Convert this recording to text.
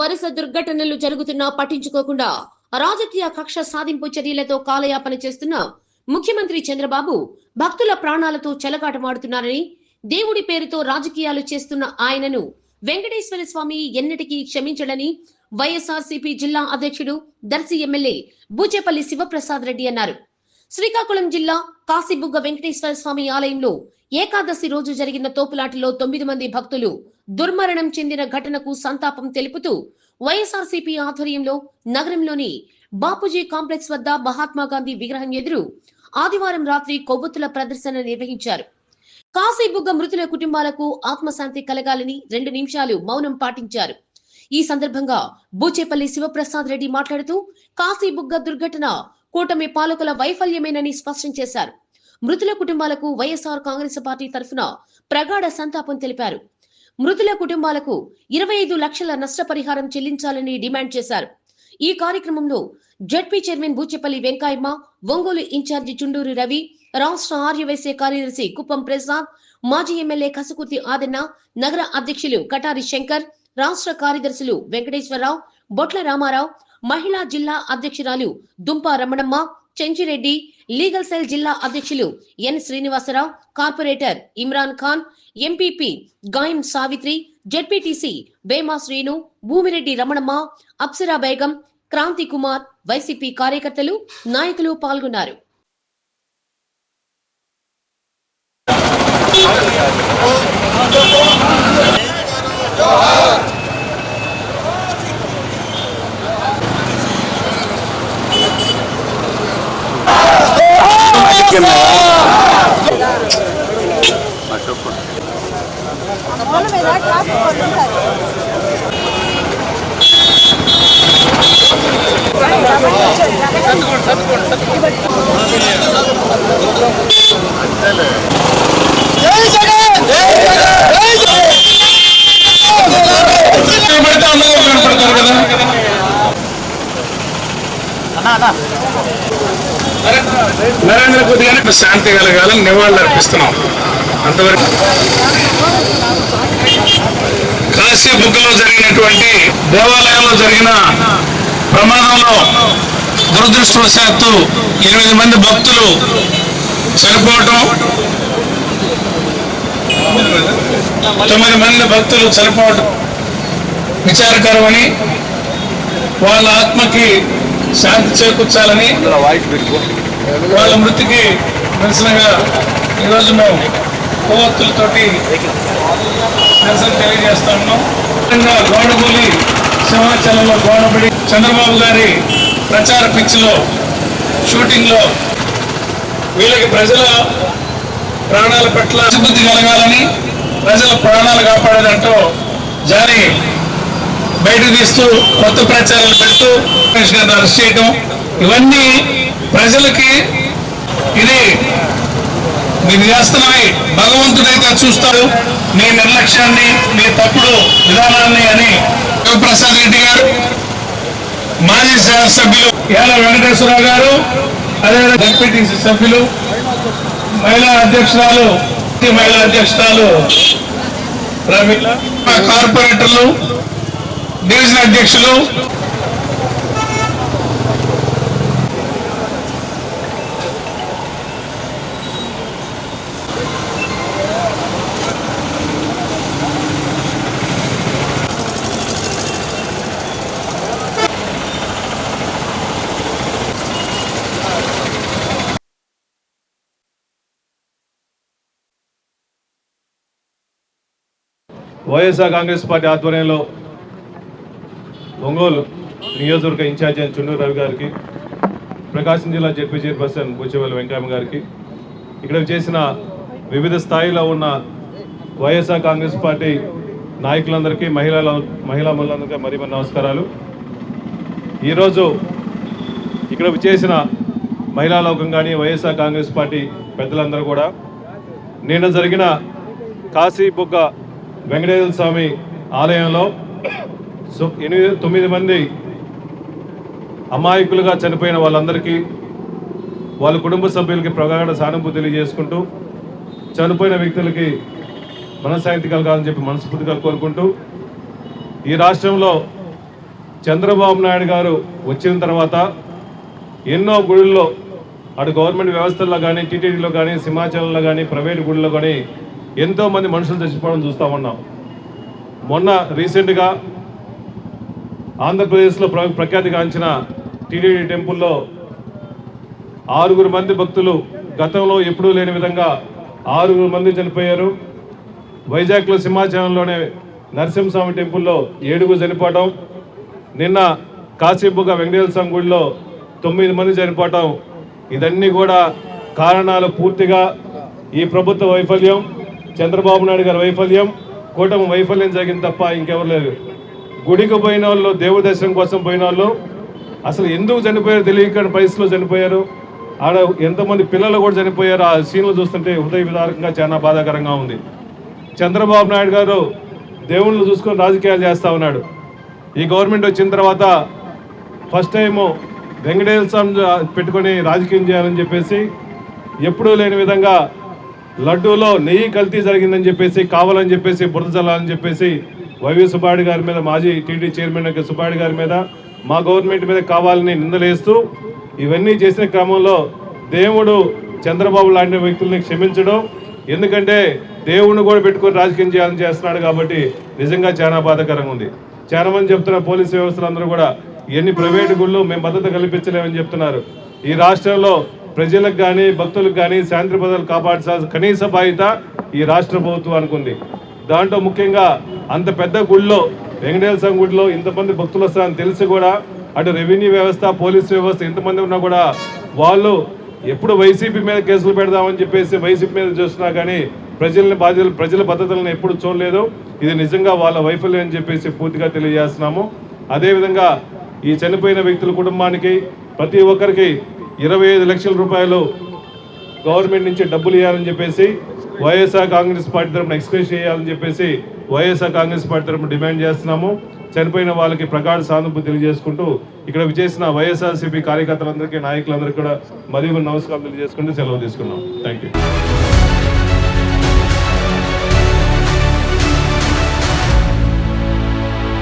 వరుస దుర్ఘటనలు జరుగుతున్నా పట్టించుకోకుండా రాజకీయ కక్ష సాధింపు చర్యలతో కాలయాపన చేస్తున్న ముఖ్యమంత్రి చంద్రబాబు భక్తుల ప్రాణాలతో చెలగాటమాడుతున్నారని దేవుడి పేరుతో రాజకీయాలు చేస్తున్న ఆయనను వెంకటేశ్వర స్వామి ఎన్నటికీ క్షమించడని వైఎస్ఆర్సీపీ జిల్లా అధ్యక్షుడు దర్శి ఎమ్మెల్యే బూచేపల్లి శివప్రసాద్ రెడ్డి అన్నారు. శ్రీకాకుళం జిల్లా కాశీబుగ్గ వెంకటేశ్వర స్వామి ఆలయంలో ఏకాదశి రోజు జరిగిన తోపులాటలో తొమ్మిది మంది భక్తులు దుర్మరణం చెందిన ఘటనకు సంతాపం తెలుపుతూ వైఎస్ఆర్సీపీ ఆధ్వర్యంలో నగరంలోని బాపూజీ కాంప్లెక్స్ వద్ద మహాత్మా గాంధీ విగ్రహం ఎదురు ఆదివారం రాత్రి కొవ్వొత్తుల ప్రదర్శన నిర్వహించారు. కాశీబుగ్గ మృతుల కుటుంబాలకు ఆత్మశాంతి కలగాలని రెండు నిమిషాలు మౌనం పాటించారు. ఈ సందర్భంగా బూచేపల్లి శివప్రసాద్ రెడ్డి మాట్లాడుతూ కాశీబుగ్గ దుర్ఘటన కూటమి పాలకుల వైఫల్యమేనని స్పష్టం చేశారు. మృతుల కుటుంబాలకు వైఎస్ఆర్ కాంగ్రెస్ పార్టీ తరఫున ప్రగాఢ సంతాపం తెలిపారు. మృతుల కుటుంబాలకు ఇరవై ఐదు లక్షల నష్టపరిహారం చెల్లించాలని డిమాండ్ చేశారు. ఈ కార్యక్రమంలో ZP chairman Buchepalli Venkayamma Ongole in charge Chunduru Ravi రాష్ట్ర ఆర్యవైశ్య కార్యదర్శి కుప్పం ప్రసాద్ మాజీ ఎమ్మెల్యే కసుకుర్తి ఆదన్న నగర అధ్యక్షులు కటారి శంకర్ రాష్ట్ర కార్యదర్శులు వెంకటేశ్వరరావు బొట్ల రామారావు మహిళా జిల్లా అధ్యక్షురాలు దుంప రమణమ్మ చెంచిరెడ్డి లీగల్ సెల్ జిల్లా అధ్యక్షులు N Srinivasarao corporator Imran Khan MPP Gayam Savitri ZPTC Bema Srinu Bhumireddy Ramanamma Apsara Begum Kranthi Kumar YCP కార్యకర్తలు నాయకులు పాల్గొన్నారు. రోడ్ల మీద ట్రాఫిక్ నరేంద్ర పెడితే అందరూ శాంతి కలగాలని నివాళులు అర్పిస్తున్నాం. అంతవరకు కాశీ బుగ్గలో జరిగినటువంటి దేవాలయంలో జరిగిన ప్రమాదంలో దురదృష్టవశాత్తు ఎనిమిది మంది భక్తులు చనిపోవటం తొమ్మిది మంది భక్తులు చనిపోవటం విచారకరమని వాళ్ళ ఆత్మకి శాంతి చేకూర్చాలని వాళ్ళ మృతికి నిరసనగా ఈరోజు మేము కొవ్వొత్తులతోటి నిరసన తెలియజేస్తా ఉన్నాం. గౌడగూలి సింహాచలంలో గౌడబడి చంద్రబాబు గారి ప్రచార పిచ్చిలో షూటింగ్లో వీళ్ళకి ప్రజల ప్రాణాల పట్ల బుద్ధి కలగాలని ప్రజల ప్రాణాలు కాపాడేదంటూ జారి బయటకు తీస్తూ కొత్త ప్రచారాలు పెడుతూ రమేష్ గారిని అరెస్ట్ చేయడం ఇవన్నీ ప్రజలకి ఇది మీరు చేస్తున్నవి భగవంతుడైతే చూస్తారు మీ నిర్లక్ష్యాన్ని మీ తప్పుడు విధానాన్ని అని ప్రసాద్ రెడ్డి గారు మాజీ శాసనసభ్యులు యాల వెంకటేశ్వరరావు గారు అదే డిప్యూటీసీ సభ్యులు మహిళా అధ్యక్షురాలు మహిళా అధ్యక్షురాలు కార్పొరేటర్లు డివిజన్ అధ్యక్షులు. వైఎస్ఆర్ కాంగ్రెస్ పార్టీ ఆధ్వర్యంలో ఒంగోలు నియోజకవర్గ ఇన్ఛార్జ్ అయిన చుండూరు రవి గారికి ప్రకాశం జిల్లా జడ్పీ చైర్పర్సన్ బుచ్చివల్లి వెంకయ్య గారికి ఇక్కడ చేసిన వివిధ స్థాయిలో ఉన్న వైఎస్ఆర్ కాంగ్రెస్ పార్టీ నాయకులందరికీ మహిళల మహిళా మహిళలందరికీ మరి మరి నమస్కారాలు. ఈరోజు ఇక్కడ చేసిన మహిళా లోకం కానీ వైఎస్ఆర్ కాంగ్రెస్ పార్టీ పెద్దలందరూ కూడా నిన్న జరిగిన కాశీ బుగ్గ వెంకటేశ్వర స్వామి ఆలయంలో సో ఎనిమిది తొమ్మిది మంది అమాయకులుగా చనిపోయిన వాళ్ళందరికీ వాళ్ళ కుటుంబ సభ్యులకి ప్రగాఢ సానుభూతి తెలియజేసుకుంటూ చనిపోయిన వ్యక్తులకి మనశ్శాంతి కలగాలని చెప్పి మనస్ఫూర్తిగా కోరుకుంటూ ఈ రాష్ట్రంలో చంద్రబాబు నాయుడు గారు వచ్చిన తర్వాత ఎన్నో గుడుల్లో అటు గవర్నమెంట్ వ్యవస్థల్లో కానీ టీటీడీలో కానీ సింహాచలంలో కానీ ప్రైవేట్ గుడుల్లో కానీ ఎంతోమంది మనుషులు చచ్చిపోవడం చూస్తూ ఉన్నాం. మొన్న రీసెంట్గా ఆంధ్రప్రదేశ్లో ప్ర ప్రఖ్యాతిగాంచిన టీటీడీ టెంపుల్లో ఆరుగురు మంది భక్తులు గతంలో ఎప్పుడూ లేని విధంగా ఆరుగురు మంది చనిపోయారు. వైజాగ్లో సింహాచలంలోనే నరసింహస్వామి టెంపుల్లో ఏడుగురు చనిపోవడం నిన్న కాశీబుగ్గ వెంకటేశ్వర స్వామి గుడిలో తొమ్మిది మంది చనిపోవటం ఇదన్నీ కూడా కారణాలు పూర్తిగా ఈ ప్రభుత్వ వైఫల్యం చంద్రబాబు నాయుడు గారి వైఫల్యం కూటమి వైఫల్యం జరిగింది తప్ప ఇంకెవరు లేదు గుడికి పోయిన వాళ్ళు దేవుడి దర్శనం కోసం పోయిన వాళ్ళు అసలు ఎందుకు చనిపోయారు తెలియక పరిస్థితిలో చనిపోయారు. ఆడ ఎంతమంది పిల్లలు కూడా చనిపోయారు. ఆ సీన్లు చూస్తుంటే హృదయ విదారకంగా చాలా బాధాకరంగా ఉంది. చంద్రబాబు నాయుడు గారు దేవుళ్ళు చూసుకొని రాజకీయాలు చేస్తూ ఉన్నాడు. ఈ గవర్నమెంట్ వచ్చిన తర్వాత ఫస్ట్ టైము వెంకటేశ్వర స్వామి పెట్టుకొని రాజకీయం చేయాలని చెప్పేసి ఎప్పుడూ లేని విధంగా లడ్డూలో నెయ్యి కల్తీ జరిగిందని చెప్పేసి కావాలని చెప్పేసి బురద చల్లాలని చెప్పేసి వైవి సుబ్బాడి గారి మీద మాజీ టీడీ చైర్మన్ యొక్క సుబ్బాడి గారి మీద మా గవర్నమెంట్ మీద కావాలని నిందలేస్తూ ఇవన్నీ చేసిన క్రమంలో దేవుడు చంద్రబాబు లాంటి వ్యక్తుల్ని క్షమించడం ఎందుకంటే దేవుడిని కూడా పెట్టుకొని రాజకీయం చేయాలని చేస్తున్నాడు కాబట్టి నిజంగా చాలా బాధాకరంగా ఉంది. చాలా మంది చెప్తున్న పోలీసు వ్యవస్థలు అందరూ కూడా ఎన్ని ప్రైవేటు గుళ్ళు మేము భద్రత కల్పించలేమని చెప్తున్నారు. ఈ రాష్ట్రంలో ప్రజలకు కానీ భక్తులకు కానీ శాంతి భద్రతలు కాపాడాల్సిన కనీస బాధ్యత ఈ రాష్ట్ర ప్రభుత్వం అనుకుంది. దాంట్లో ముఖ్యంగా అంత పెద్ద గుడిలో వెంకటేశ్వర స్వామి గుడిలో ఇంతమంది భక్తులు వస్తారని తెలిసి కూడా అటు రెవెన్యూ వ్యవస్థ పోలీస్ వ్యవస్థ ఎంతమంది ఉన్నా కూడా వాళ్ళు ఎప్పుడు వైసీపీ మీద కేసులు పెడదామని చెప్పేసి వైసీపీ మీద చూస్తున్నా కానీ ప్రజల్ని బాధ్యతలు ప్రజల భద్రతలను ఎప్పుడు చూడలేదు. ఇది నిజంగా వాళ్ళ వైఫల్యం అని చెప్పేసి పూర్తిగా తెలియజేస్తున్నాము. అదేవిధంగా ఈ చనిపోయిన వ్యక్తుల కుటుంబానికి ప్రతి ఒక్కరికి ఇరవై ఐదు లక్షల రూపాయలు గవర్నమెంట్ నుంచి డబ్బులు ఇవ్వాలని చెప్పేసి వైఎస్ఆర్ కాంగ్రెస్ పార్టీ తరఫున ఎక్స్ప్రెస్ చేయాలని చెప్పేసి వైఎస్ఆర్ కాంగ్రెస్ పార్టీ తరఫున డిమాండ్ చేస్తున్నాము. చనిపోయిన వాళ్ళకి ప్రగాఢ సానుభూతి తెలియజేసుకుంటూ ఇక్కడ విచేసిన వైఎస్ఆర్సీపీ కార్యకర్తలందరికీ నాయకులందరికీ కూడా మరియు నమస్కారం తెలియజేసుకుంటూ సెలవు తీసుకున్నాం. Thank you